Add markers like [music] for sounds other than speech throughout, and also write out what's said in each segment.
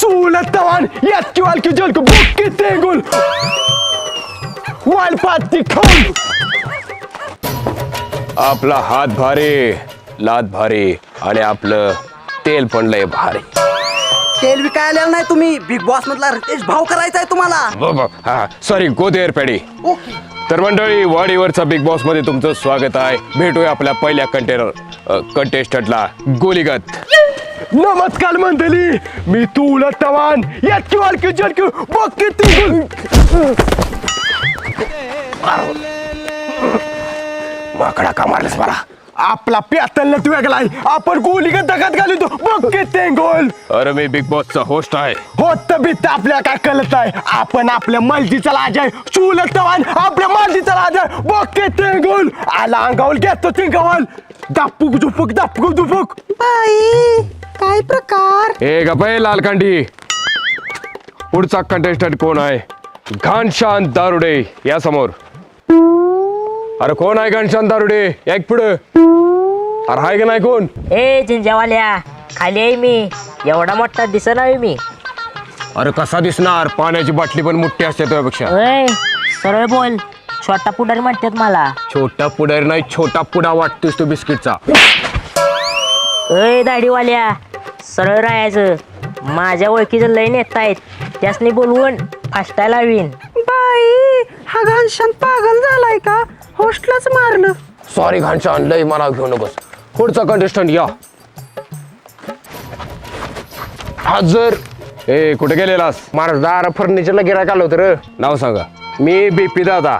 Solen tavan jätkivalkki jölkö bukki tengul वालपाती खाऊन। आपला हात भारी लात भारी आणि आपलं तेल पण लय भारी. तेल विकायला नाही तुम्ही. बिग बॉस मधला रितेश भाव करायचा आहे तुम्हाला सॉरी गोदेर पेडी ओके तर मंडळी वाडीवरचा बिग बॉसमध्ये तुमचं स्वागत आहे. भेटूया आपल्या पहिल्या कंटेनर कंटेस्टंटला गोलीगत. नमस्कार मंडळी मी तुला तवान याची वालकी क्यू बघ माकडा का मारलंस मला? आपला प्यातल तू वेगलाय आपण गोलीगत दगत घालतो बघ किती गोल. अरे मी बिग बॉसचा होस्ट आहे. होत बीत आपल्या काय कळत आहे आपण आपल्या मर्जीचा लाज आहे. चुलत तवान आपल्या मर्जीचा लाज आहे. बघ किती गोल. आला अंगावर घेतो ते गवल दापूक दुपूक दापूक बाई काय प्रकार? ए गपय लालकांडी. पुढचा कंटेस्टंट कोण आहे? घनशांत दारुडे या समोर अरे कोण आहे घनशांत दारुडे एक पुढं. अरे हाय का नाही कोण? ए झिंजावाल्या खाली आहे मी. एवढा मोठा दिसत आहे मी. अरे कसा दिसणार? पाण्याची बाटली पण मोठी असते तुझ्यापेक्षा. सरळ बोल. छोटा पुढारी म्हणतात मला. छोटा पुढारी नाही छोटा पुडा वाटतोस तू बिस्किटचा. अय दाढीवाल्या सरळ राहायचं. माझ्या ओळखीचं लय नेता आहेत. त्यासनी बोलवून फास्टायला हवीन. बाई हा घनशान पागल झालाय का? होस्टलाच मारलं. सॉरी घनशान लय मला घेऊ नकोस. पुढचा कंटेस्टंट या. आज जर ए कुठे गेलेलास? महाराजदार फर्निचरला गिरायक आलो होतं रे. नाव सांगा. मी बीपी दादा.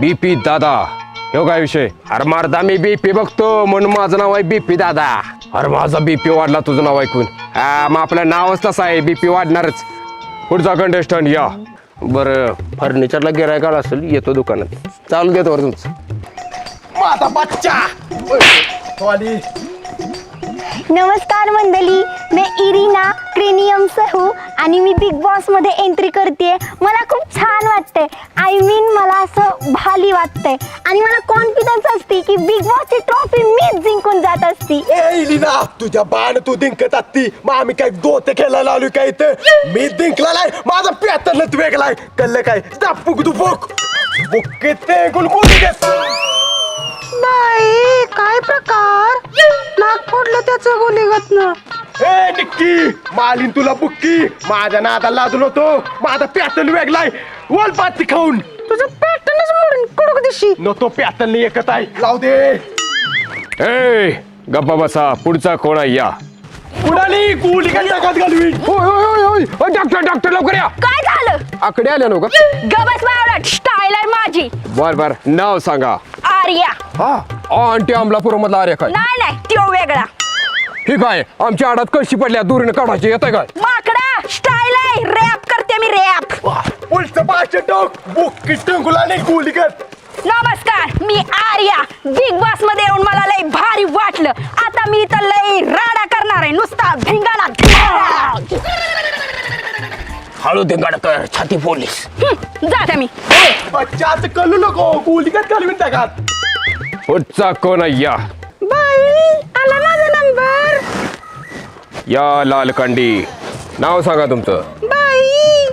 बीपी दादा. हो काय विषय? अरे मारदा मी बीपी बघतो म्हणून माझं नाव आहे बीपी दादा. अरे माझा बीपी वाढला तुझं नाव ऐकून. हा मग आपलं नावच तसं आहे बीपी वाढणारच. पुढचा कंटेस्टंट या. बरं फर्निचरला गिरायक आला असेल येतो दुकानात. चालू देतो बरं तुमचं. माझा बच्चा! नमस्कार मंडळी मी इरिना. क्रेनियम सहू आणि मी बिग बॉसमध्ये एंट्री करते मला खूप छान वाटतंय. आय मीन मला असं भाली वाटतंय. आणि मला कॉन्फिडन्स असते की बिग बॉसची ट्रॉफी मीच जिंकून जात असती. ए लीना तुझ्या बाण तू दिंकत असती. मग आम्ही काय दोते खेळायला आलो काय इथं? मी दिंकलाय माझा प्यातरच वेगलाय कळलं काय? दापूक दुपूक बुक्के ते गुलगुली बाई काय प्रकार? नाक फोडलं त्याचं गोलीगतनं. ए निक्की! मालीन तुला बुक्की! माझ्या नादा लाजून होतो. माझा प्यातल वेगलाय वल पाती खाऊन. तुझं पॅटर्नच मोडून कडक दिशी? न तो प्यातल एकत आहे. लाव दे. ए गप्पा बसा. पुढचा कोण आहे या. कुणाली? गुली काय टाकात घालवी होय होय होय होय. डॉक्टर डॉक्टर लवकर या. काय झालं? आकडे आले नो का? गबस बावळट स्टाईल आहे माझी. बर बर. नाव सांगा. आर्या. हा. आंटी अमलापूर मधला अरे काय? नाही नाही. तो वेगळा. ठीक आहे आमच्या आडात कळशी पडल्या दुरीने काढायची येत काय? माकडा स्टाईल आहे. रॅप करते मी रॅप पुढचं पाच टोक बुक्की टंगुला नाही गुली कर. नमस्कार मी आर्या. बिग बॉसमध्ये येऊन मला लय भारी वाटलं. आता मी इथं लय राडा करणार आहे. नुसता धिंगाणा. हळू कर छाती पोलीस. हं, जाते मी. बच्चाच कळू नको. गुली कर घालवीन पुढचा कोण या बाई आला माझा नंबर या लालकांडी. नाव सांगा तुमचं. बाई.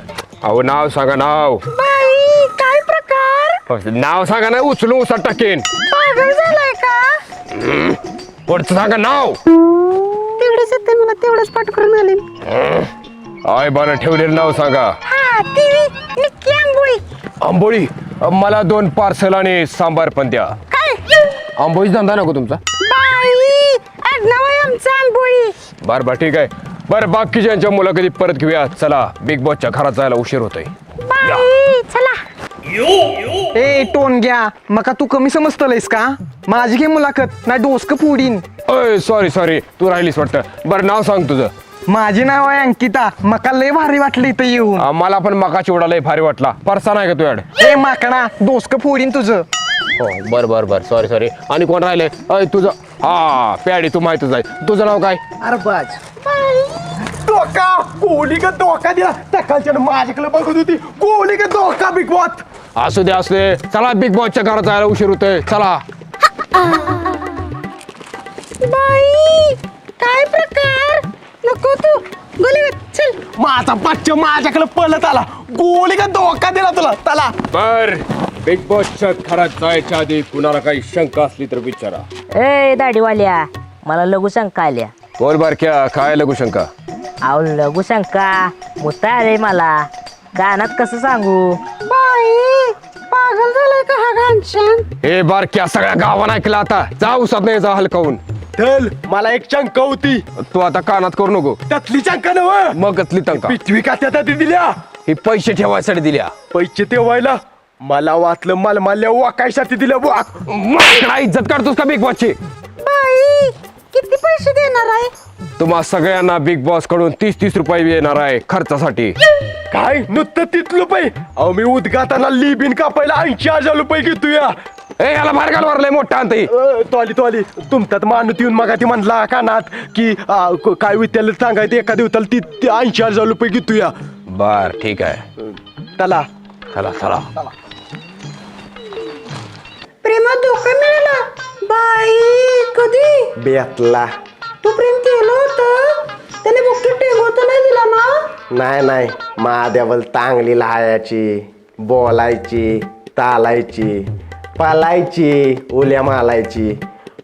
अहो नाव सांगा नाव. बाई काय प्रकार? नाव सांगा ना उचलून उसात टाकेन. पागल झालाय का? पुढचं सांगा नाव. तेवढेच येते मला तेवढंच पाठ करून आले आय बाना ठेवलेलं नाव सांगा. हा टीव्ही निक्की आंबोळी. आंबोळी? मला दोन पार्सल आणि सांबार पण द्या. काय? आंबोळी धंदा नको तुमचा. बाई आडनाव आहे आमचं आंबोळी. बर बर ठीक आहे. बरं बाकीच्यांच्या मुलाखती परत घेऊया. चला बिग बॉसच्या घरात जायला उशीर होतोय. बाई चला. ए टोन घ्या. मका तू कमी समजतलंयस का? माझी घे मुलाखत ना डोसक फोडीन अय सॉरी सॉरी तू राहिलीस वाटतं. बरं नाव सांग तुझं. माझे नाव आहे अंकिता. मका लय भारी वाटलं इथं येऊन. मला पण मका चिवडा लय भारी वाटला. परसा नाही का तुझ्याकडे ए माकडा डोसक फोडीन तुझं. हो बर बर बर. सॉरी सॉरी आणि कोण राहिले? अय तुझं हा प्याडी तू माहितच आहे. तुझं नाव काय? अरबाज डोका गोली का डोका दिला? सकाळच्या माझ्याकडे बघत होती. गोली का डोका बिग बॉस असू दे असू दे. चला बिग बॉसच्या घरात जायला उशीर होतोय. चला. बाई काय प्रकार? नको तू. गोलीगत चल. माझा बच्चा माझ्याकडे पळत आला. गोळी का धोका दिला तुला? चला. बर. बिग बॉसच्या घरात जायच्या आधी कुणाला काही शंका असली तर विचारा. ए दाढीवाल्या मला लघु शंका आल्या. बोल बारक्या काय लगू शंका? अहो लघु शंका मुता आले मला. गाण्यात कसं सांगू? पागल झालाय का हा घनश्याम हे बारक्या सगळ्या गावानं ऐकलं आता. जा उसात नाही जा हलकावून. चल मला एक शंका होती. तू आता कानात करू नको. त्यातली शंका नव मग असली तंका. पिशवी का त्या दिल्या? हे पैसे ठेवायसाठी दिल्या. पैसे ठेवायला? मला वाचलं मलमाल्या वाकायसाठी दिल्या वाक माकडा इज्जत काढतोस का बिग बॉसची बाई किती पैसे देणार आहे? तुम्हा सगळ्यांना बिग बॉसकडून तीस तीस रुपये येणार आहे खर्चासाठी. काय? नुसतं तीस रुपये अहो मी उद्घाताना लिबिन कापायला ऐंशी हजार रुपये घेतो या ए याला बाहेर घाल मारलंय मोठा अंत तोली तोली. तुमच्यात माणूस येऊन मग ती म्हणला कानात की काय विद्यालय सांगायचं एका दिवसाला ती ती ऐंशी हजार रुपये घेतो या बर ठीक आहे. त्याला चला. चला. प्रेमात धोका मिळाला. बाई कधी? बेतला. तू प्रेम केलं होतं. त्याने बुक्की टेंगोत नाही दिला ना? नाही नाही. महादेवल चांगली लहायची बोलायची चालायची पालायची उल्या मालायची.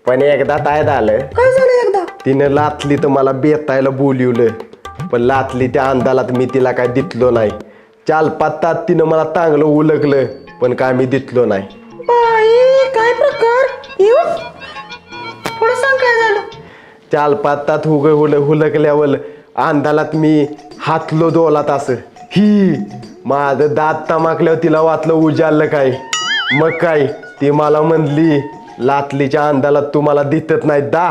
पण एकदा काय झालं? काय झालं एकदा? तिनं लाथली तर मला बेतायला बोलिवलं. पण लाथली त्या अंदालात मी तिला काय दिसलो नाही. चाल पातात तिनं मला चांगलं उलगलं पण काय मी दिसलो नाही. बाई काय प्रकार? येऊ. थोडं सांग काय झालं? चाल पातात हुग हुल हुलकल्यावर अंदालात मी हातलो दोलात असं. ही माझं दात तमाकल्यावर तिला वाचलं उजाडलं काय? मग काय? ती मला म्हणली लातलीच्या अंदालात तुम्हाला दिसत नाही दा.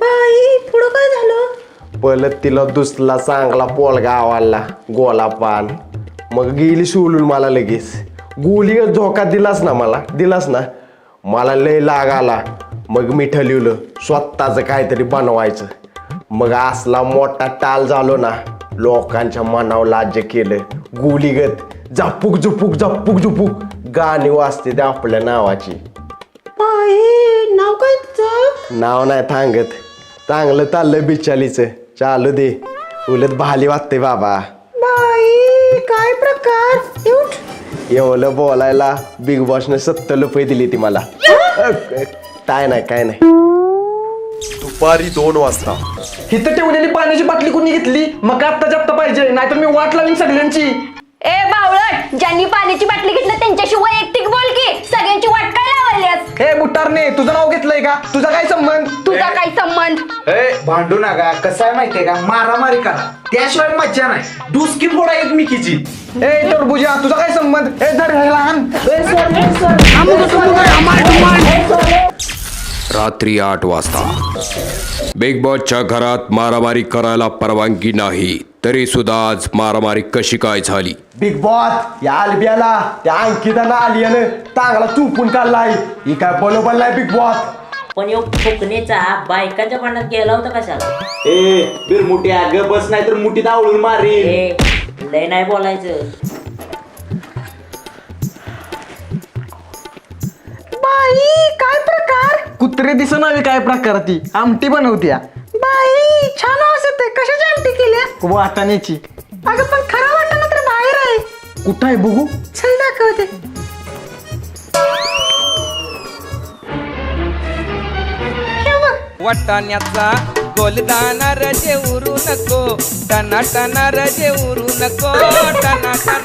बाई पुढं काय झालं? पलत तिला दुसला चांगला पोलगा आवडला गोला पान मग गेली सोडून मला लगेच. गोली झोका दिलास ना मला दिलास ना. मला लय लाग आला. मग मी ठरवलं स्वतःच काहीतरी बनवायचं. मग असला मोठा टाल झालो ना लोकांच्या मनावर राज्य केलं. गुलीगत झपुक झुपुक झपुक झुपुक गाणी वाजते त्या आपल्या नावाची. बाई नाव काय तुझं? नाव नाही थांगत. चांगलं चाललं बिचालीचं. चालू दे. उलट भाली वाटते बाबा. बाई काय प्रकार? उठ एवढं बोलायला बिग बॉसने सत्तर रुपये दिली ती मला. काय नाही काय नाही. दुपारी दोन वाजता. इथं ठेवलेली पाण्याची बाटली कोणी घेतली? मग आत्ता जास्त पाहिजे? नाहीतर मी वाट लावीन सगळ्यांची. ए बावळट! ज्यांनी पाण्याची बाटली घेतली त्यांच्याशी वैयक्तिक बोल की. सगळ्यांची वाट काय लावल्यास हे बुटारने तुझं नाव घेतलंय का? तुझा काय संबंध? भांडू नका. कसं आहे माहितीये का? मारामारी करा. त्याशिवाय मज्जा नाही. डुसकी फोडा एकमेकीची. ए टरबुजा तुझा काय संबंध? ए धर हे लहान. रात्री आठ वाजता. बिग बॉसच्या घरात मारामारी करायला परवानगी नाही. तरी सुद्धा आज मारामारी कशी काय झाली? बिग बॉस या अलबियाला त्या अंकिताला आलियानं चांगला चुपून काढलाय. ही काय नाही बिग बॉस? पण यो फुकणीचा बायकांच्या भांडणात गेला होता कशाला? ए बिरमुटी अग बस नाही तर मुठी दावळून मारी ए लय नाही बोलायचं. बाई काय प्रकार? कुत्रे दिसनावी काय प्रकार ती? आमटी बनवत्या. बाई छान येते कशाची आमटी केल्या वाटाण्याची. अगं पण खरं वाटतं ना तर बाहेर आहे. कुठं आहे बघू? चल दाखवते. वाटाण्याचा गोलदाना रजे उरू नको टना टना रजे उरू नको टना टना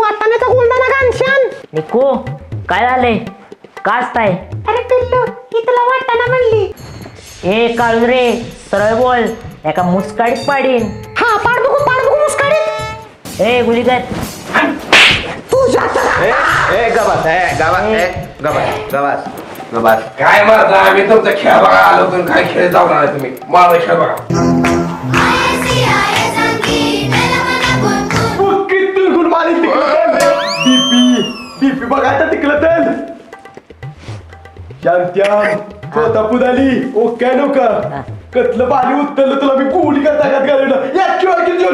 वाटाण्याचा गोलदाना घालशान निको काय झालंय? काचताय अरे पिल्लू ही तुला वाटाणा म्हणली. ए काळू रे सरळ बोल एका मुस्काडीत पाडीन. हा पाड बघू पाड बघू मुस्काडीत. ए गुलीगत ए गबास ए गबास ए गबास गबास. काय मारता आम्ही तुमचा खेळ बघा आलो पण काय खेळ जाऊ तुम्ही मला खेळ बघा किती गुण मारी डीपी डीपी बघायचं तिकडं तर शांत्याम स्वतः पुदाली ओ काय नका कतलं पाणी उतरलं तुला मी गोळी का ताकद घालवलं या किंवा किती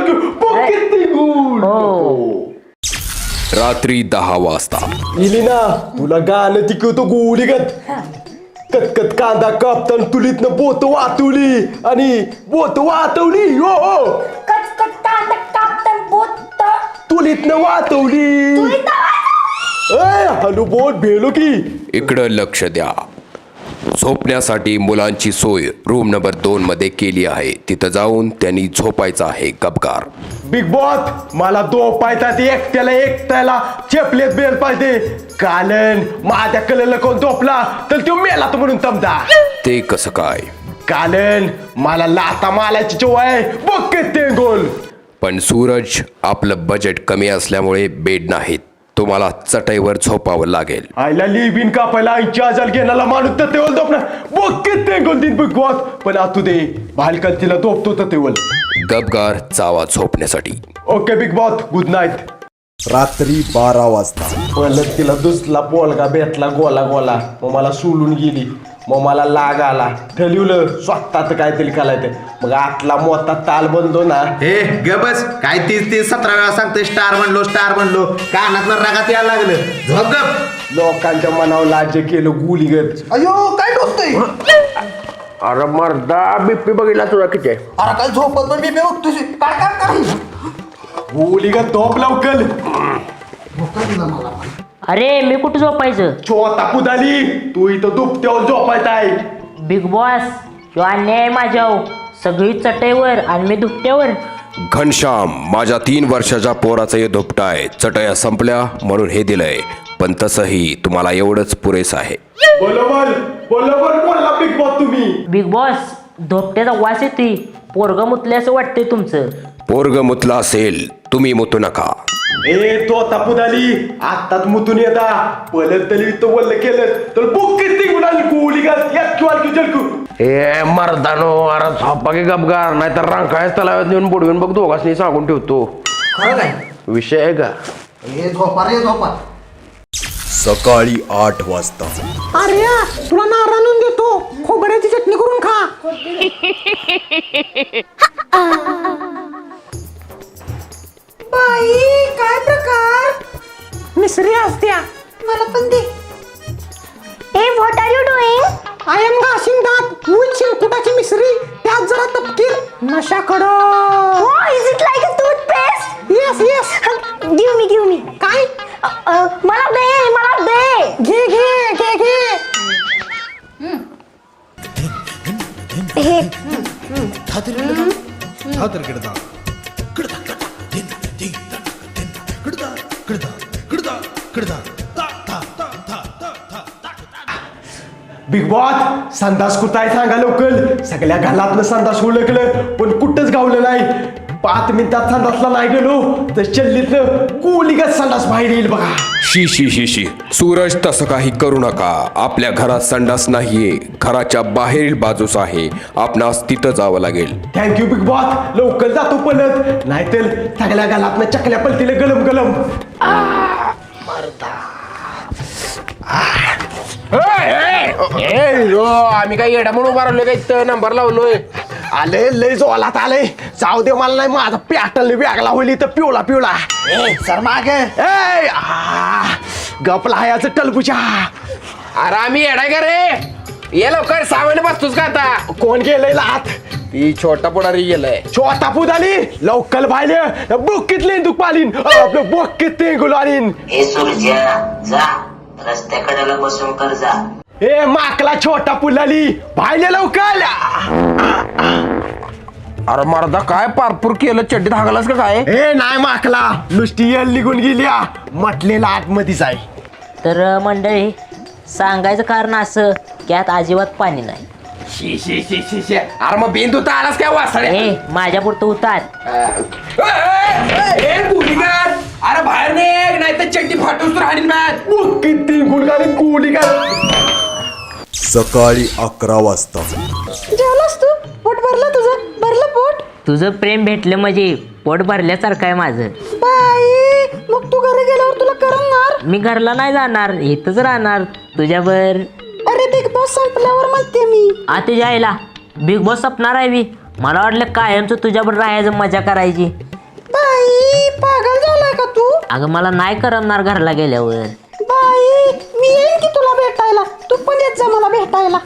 हो रात्री दहा वाजता. इलिना तुला गाणं तिकवतो गोळी गत. कतकत कांदा कापतान तुलीत बोत वाटवली आणि बोत वाटवली हो, हो. तुलीत ना वाटवली. वाचवली. ए हलू बोट भेलो की. इकडं लक्ष द्या. झोपण्यासाठी मुलांची सोय रूम नंबर दोन मध्ये केली आहे. तिथं जाऊन त्यांनी झोपायचं आहे गपकार बिग बॉस मला दो पायतात एकट्याला एकट्याला चेपलेत बेल पाहिजे कालन माझ्या कलेला कोण झोपला तर तो मेला तर म्हणून तमदा. ते कसं काय? कालन मला लाता मालाची चोय बघ ते गोल. पण सूरज आपलं बजेट कमी असल्यामुळे बेड नाहीत. तुम्हाला चटईवर झोपावं लागेल. आईला लिबिन कापायला ऐंशी हजार घेण्याला माणूस तर तेवल झोपणार. बघ ते गोल दिन बिग बॉस पण आतू दे बालकन तिला झोपतो तर तेवल गपगार चावा झोपण्यासाठी. Okay Bigg Boss. Good night रात्री बारा वाजता. पहिलं तिला दुसला पोलगा भेटला गोला गोला. मग मला सोलून गेली. मग मला लाग आला. ठरवलं स्वतःच काहीतरी करायचं मग आतला मोठा ताल बनतो ना. हे ग बस. काय तीस तीस सतरा वेळा सांगतोय स्टार म्हणलो स्टार म्हणलो कानात रागात यायला लागलं. झोप गप. लोकांच्या मनावर राज्य केलं गुलीगत अयो काय टोचतोय अरे मर्दा बिप्पी बघितला तुला किती आहे? अरे काय झोपत पण मी बघतोय. काय काय काय? गुलीगत झोप लवकर. अरे मी कुठं झोपायचं? छोटा पुदाली तू इथं दुपट्यावर झोपायचा आहे बिग बॉस ह्यो अन्याय आहे माझ्यावर. सगळी चटईवर आणि मी दुपट्यावर. घनश्याम माझ्या तीन वर्षाच्या पोराचं हे धोपटा आहे. चटया संपल्या म्हणून हे दिलंय. पण तसंही तुम्हाला एवढंच पुरेस आहे. बरोबर बरोबर बोलला बिग बॉस तुम्ही. बिग बॉस धोपट्याचा वास येतोय. पोरग मुतले असं वाटतंय तुमचं. पोरग मुतला असेल तुम्ही मुतू नका. ए तो तापुदाली आत्ताच मुतून येता. पलत तरी तो वल्ल केलं तर बुक किती गुणाली गुलीगत एक किंवा की जलकू ए मर्दानो अरे झोपा की गपगार. नाहीतर रांकायच तलावात नेऊन बुडवीन बघ दोघांनी सांगून ठेवतो. खरं काय? विषय आहे का? हे झोपा रे झोपा. सकाळी आठ वाजता. अरे तुला नार आणून देतो. खोबऱ्याची चटणी करून खा. [laughs] मिसरी असत्या. मला पण दे. Hey what are you doing I am घासिंग दात विथ शेंकुटाची मिसरी त्यात जरा तपकीर. नशाकडं. हो is it like a toothpaste yes yes give me give me काय? मला दे मला दे. घे घे घे घे. हे. बिग बॉस संडास कुठं आहे सांगा लवकर. सगळ्या घालातलं संडास ओळखलं पण कुठंच गावलं नाही. पाच मिनिटात संडासला नाही गेलो तर चल्लीतलं गुलीगत संडास बाहेर येईल बघा. शी शी शी शी. सूरज तसं काही करू नका. आपल्या घरात संडास नाहीये. घराच्या बाहेरील बाजूस आहे. आपणास तिथं जावं लागेल. थँक्यू बिग बॉस लवकर जातो पलत नाहीतर सगळ्या घालातनं चकल्या पलतीला गलम गलम आम्ही काही येडा म्हणून उभारलोय का इथं नंबर लावलोय. आले लय जोलात आले. जाऊ दे मला नाही माझा पॅटल बॅगला होईल तर पिवळा पिवळा. सर मागे. ए आ, गपला हायाचं टलपुच्या अरे आम्ही येडाय का रे? ये लवकर सामान बसतोस का आता? कोण गेलंय लात? ती छोटा पुढारी गेलाय. छोटा पुदाली लवकर बाहिले बुक्कीतले दुख पालीन आपलं बुक्कीत ते गुलालीन? रस्त्याकडेला बसून कर जा. ए माकला छोटा पुलाली बाहिले लवकर अरे मर्दा काय पारपूर केलं? चड्डीत हागलास का काय? ए नाही माकला नुसती यल निघून गेल्या म्हटलेला आतमध्येच आहे तर अं, मंडळी सांगायचं कारण असं की आत अजिबात पाणी नाही. शी शी शी शी शी. अरे मग बिंदू तर आलास काय वासळे ए माझ्या पुरतं उतार अरे बाहेर नाही तर चड्डी फाटूस राहणार मॅच बुक्कीत ती गुलगाली गुली काय? सकाळी अकरा वाजता. जेवलास तू? पोट भरलं तुझं? भरलं पोट? तुझं प्रेम भेटलं म्हणजे पोट भरल्यासारखं आहे माझं. बाई मग तू घरी गेल्यावर तुला करमणार? मी घरला नाही जाणार इथंच राहणार तुझ्यावर. अरे बिग बॉस संपल्यावर म्हणते मी. आता जायला बिग बॉस सपणार आहे मी. मला वाटलं कायमचं तुझ्यावर राहायचं मजा करायची. बाई पागल झालाय का तू? अगं मला नाही करमणार घरला गेल्यावर. बाई मी येईन की तुला भेटायला? तू पण येत जा मला भेटायला.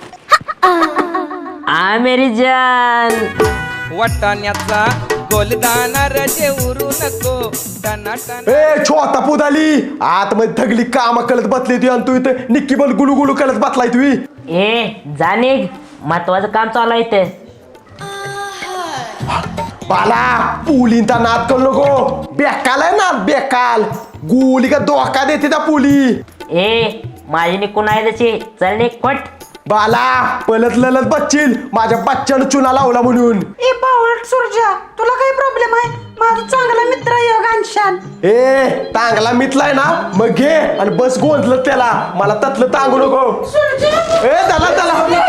आ मेरी जान वाटाण्याचा गोलदाना रजे उरू नको. टना टना ए छोटा पुदाली! आतमध्ये थगली काम कळत बसली ती आणि तू इथं निक्की बल गुलू गुलू कळत बसलाय तुम्ही ए जा निघ. महत्वाचं काम चालू आहे इथं. बाला पुलींचा नाद करू नको. बेकाल आहे ना बेकाल. गुली का धोका देते त्या पुली. ए माझी निघून आहे त्याची चल निघ पट. बाला पलत ललत बच्चील माझ्या बच्च्यानं चुना लावला म्हणून. ए पावलट सुरजा तुला काही प्रॉब्लेम आहे? माझा चांगला मित्र आहे ह्यो घनश्याम ए तांगला मितलाय ना? मग घे आणि बस गोंधलं त्याला. मला ततलं तांगू नको. ए झाला झाला.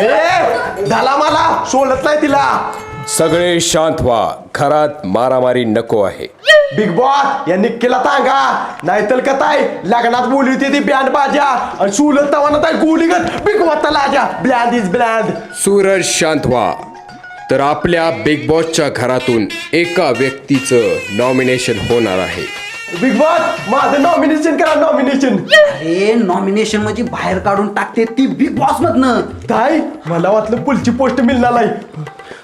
ए झाला मला. सोडत नाही तिला. सगळे शांत व्हा. घरात मारामारी नको आहे. बिग बॉस यांनी केला तांगा. नाहीतर का ताई लग्नात बोलली होती ती बँड बाजा. आणि सुलत तवाना ताई गोली गत बिग बॉस लाजा. ब्लँड इज ब्लँड सूरज शांत व्हा. तर आपल्या बिग बॉसच्या घरातून एका व्यक्तीचं नॉमिनेशन होणार आहे. बिग बॉस माझं नॉमिनेशन करा नॉमिनेशन अरे नॉमिनेशन म्हणजे बाहेर काढून टाकते ती बिग बॉस मधनं ताई मला वाटलं पुढची पोस्ट मिळणार नाही.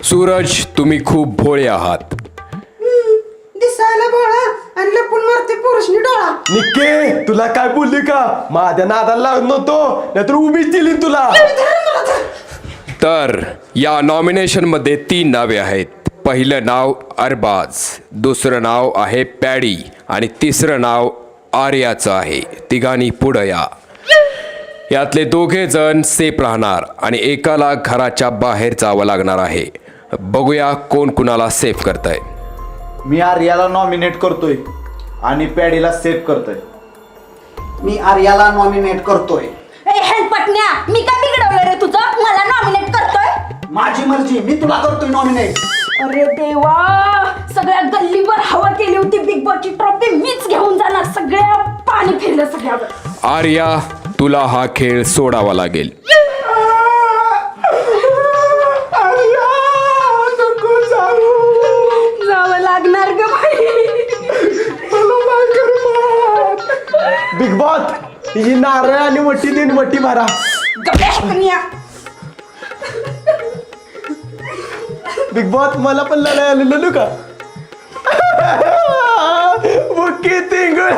सूरज तुम्ही खूप भोळे आहात. दिसायला बोळा आणि लपून मारते पुरुषनी डोळा. निक्के तुला काय बोलली का? माझ्या नादाला लागत नव्हतो नाहीतर उभीच दिली तुला. तर या नॉमिनेशनमध्ये तीन नावे आहेत. पहिलं नाव अरबाज दुसरं नाव आहे पॅडी आणि तिसरं नाव आर्याचं आहे. तिघांनी पुढं या. यातले दोघे जण सेफ राहणार आणि एकाला घराच्या बाहेर जावं लागणार आहे. बघूया कोण कुणाला सेफ करतंय. मी आर्याला नॉमिनेट करतोय आणि पॅडीला सेव्ह करतोय. मी आर्याला नॉमिनेट करतोय. ए हेलपटण्या मी काय बिघडवलं रे तुझं? मला नॉमिनेट करतोय? माझी मर्जी. मी तुला करतोय नॉमिनेट अरे देवा. सगळ्या गल्लीवर हवा केली होती. बिग बॉसची ट्रॉफी मीच घेऊन जाणार. सगळ्या पाणी फिरलं सगळ्यावर. आर्या तुला हा खेळ सोडावा लागेल. बिग बॉस ही नारळ आणि वटी देऊन वटी मारा. बिग बॉस मला पण लढाई आली लढू का? बुक्की तिंगुळ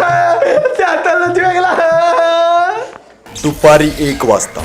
त्यातला दुपारी एक वाजता.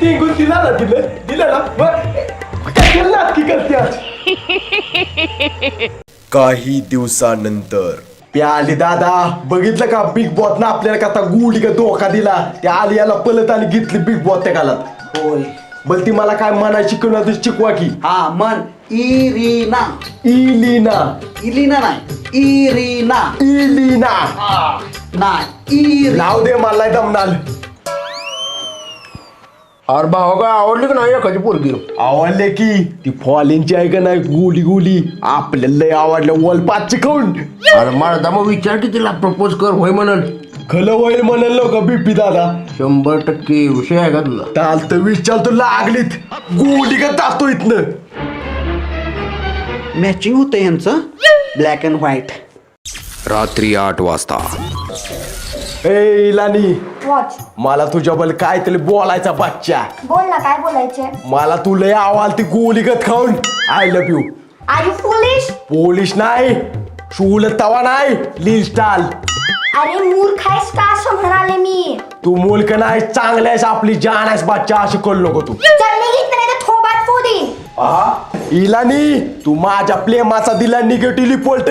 तिंगून दिला ना दिलं दिलं ना बघ काय नाटकी करते आज? काही दिवसानंतर. प्याली दादा बघितलं का बिग बॉस ना आपल्याला कसा गुली का धोका दिला? त्या आलियाला पलत आणि घेतली बिग बॉस त्या कालात होय. बल ती मला काय म्हणायची तू शिकवा की? हा मन इरीना. इलिना. इलिना नाही. इरीना. इलिना. नाही इरी. नाव दे मला दमनाल अरे भाऊ का आवडली का नाही एखादी पोरगी? आवडले की. ती फॉलिनची आहे का नाही? गुली गुली. आपल्याला लय आवडलं. वॉल पाचची खाऊन अरे मला मग विचार की तिला प्रपोज कर होय म्हणून खलं होईल म्हणाल लोक बिपी दादा. शंभर टक्के विषय आहे का तुला? चालत विचार तू लागलीत. गुली का टाकतो इथनं? मॅचिंग होतं यांचं ब्लॅक अँड व्हाईट रात्री आठ वाजता. ए इलानी. वॉच मला तुझ्याबद्दल काय तरी बोलायचा बच्चा. बोल ना काय बोलायचे? मला तू लय आवाल ती गोलीगत खाऊन. I love you are you foolish polish नाही. शूल तवा नाही. लील स्टाल अरे मूर्ख आहेस का असं म्हणाले मी? तू मुलक नाही चांगला आहेस आपली जान आहेस बच्चा अशी करू नको तू. चल निघित नाही तर थोबात फोडीन आ इलानी तू माझ्या प्रेमाचा दिला निगेटिव्हली पोल्ट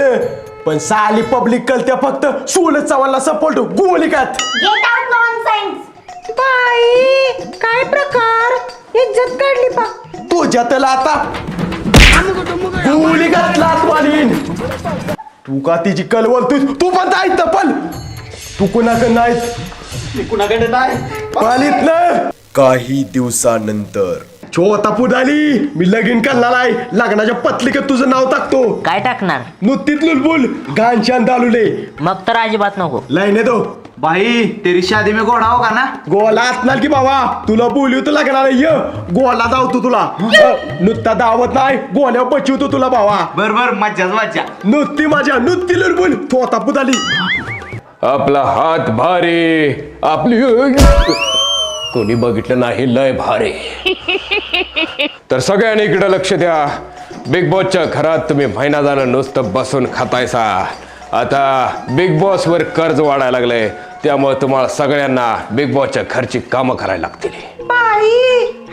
पण साली पब्लिक कलत्या फक्त शूल चव्हाणला सपोर्ट गोलिकात. गेट आउट नॉनसेन्स बाई काय प्रकार? इज्जत काढली पा. तुझ्यात आता. गोलिकात लात मारीन. तू का तिची कलवल तू तू पण जाय पण. तू कोणाकडे नाहीस? कुणाकडे नाही. काही दिवसानंतर छोटा पुदाली मी लगीन करणार आहे. लग्नाच्या पत्रिकेत तुझं नाव टाकतो. काय टाकणार? नुत्तीत लुलबुल घानशान दालुले. मग तर अजिबात नको. लाईने दो भाई तेरी शादी में घोड़ा होगा ना? गोला असणार की बाबा? तुला बोलू तर लागणार य. गोला धावतो तुला. अ, नुत्ता धावत नाही गोल्यावर बचिवतो तुला भावा बर बर मज्जाच मज्जा. नुत्ती माझ्या नुत्ती लुलबुल. छोटा पुदाली आपला हात भारी. आपली कोणी बघितलं नाही लय भारी. तर सगळ्यांनी इकडे लक्ष द्या. बिग बॉसच्या घरात तुम्ही महिना जाणं नुसतं बसून खातायसा. आता बिग बॉस वर कर्ज वाढायला लागलंय त्यामुळे तुम्हाला सगळ्यांना बिग बॉसच्या घरची कामं करायला लागतील. बाई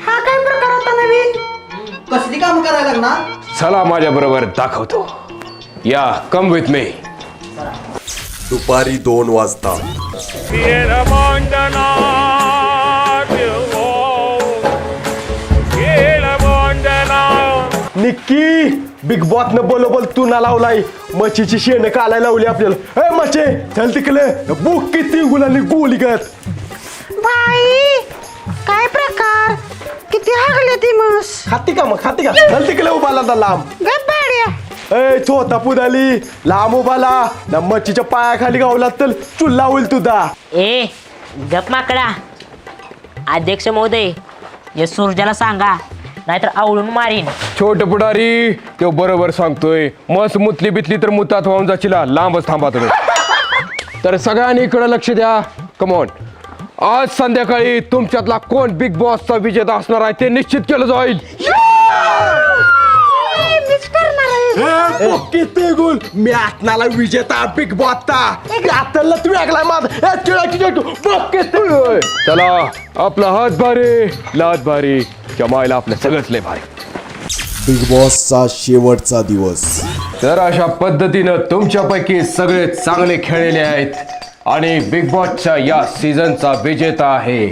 हा काय प्रकार होता नवीन? कसली काम करायला लागणार? चला माझ्या बरोबर दाखवतो. या कम विथ मी दुपारी दोन वाजता. निक्की बिग बॉस न बोल तू ना लावलाय. मच्छीची शेण कालाय लावली आपल्याला. ए मच्छे! चल तिकडे. बुक किती गुलांनी गोली कर बाई काय प्रकार? किती हागले ती मस खाती का मग? खाती का? चल तिकडे उभाला ना लांब. गप ए छोटा पुदाली. लांब उभाला ना मच्छीच्या पायाखाली गावला तर चुल्ला होईल तुझा. ए गप माकडा. अध्यक्ष महोदय या सूर्जाला सांगा. नाहीतर आवळून मारीन. छोट पुढारी तो बरोबर सांगतोय. मस्त मुतली बितली तर मुतात वाहून जाशीला लांबच थांबा तुम्ही. तर सगळ्यांनी इकडे लक्ष द्या. कमॉन आज संध्याकाळी तुमच्यातला कोण बिग बॉसचा विजेता असणार आहे ते निश्चित केलं जाईल. किती मी आत्नाला विजेता बिग बॉसचा आत्ताला माझ. चला आपला हात भारी लात भारी जमायला आपलं सगळंच लय भारी बिग बॉसचा शेवटचा दिवस. तर अशा पद्धतीनं तुमच्यापैकी सगळे चांगले खेळलेले आहेत आणि बिग बॉसच्या या सीझनचा विजेता आहे.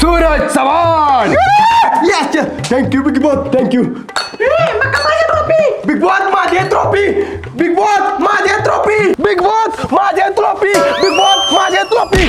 Suraj Chavan! Yes, yes. Thank you, Big Boss. Thank you. Bigg Boss माझी ट्रॉफी बिग बॉस माझी ट्रॉफी बिग बॉस माझी ट्रॉफी बिग बॉस माझी ट्रॉफी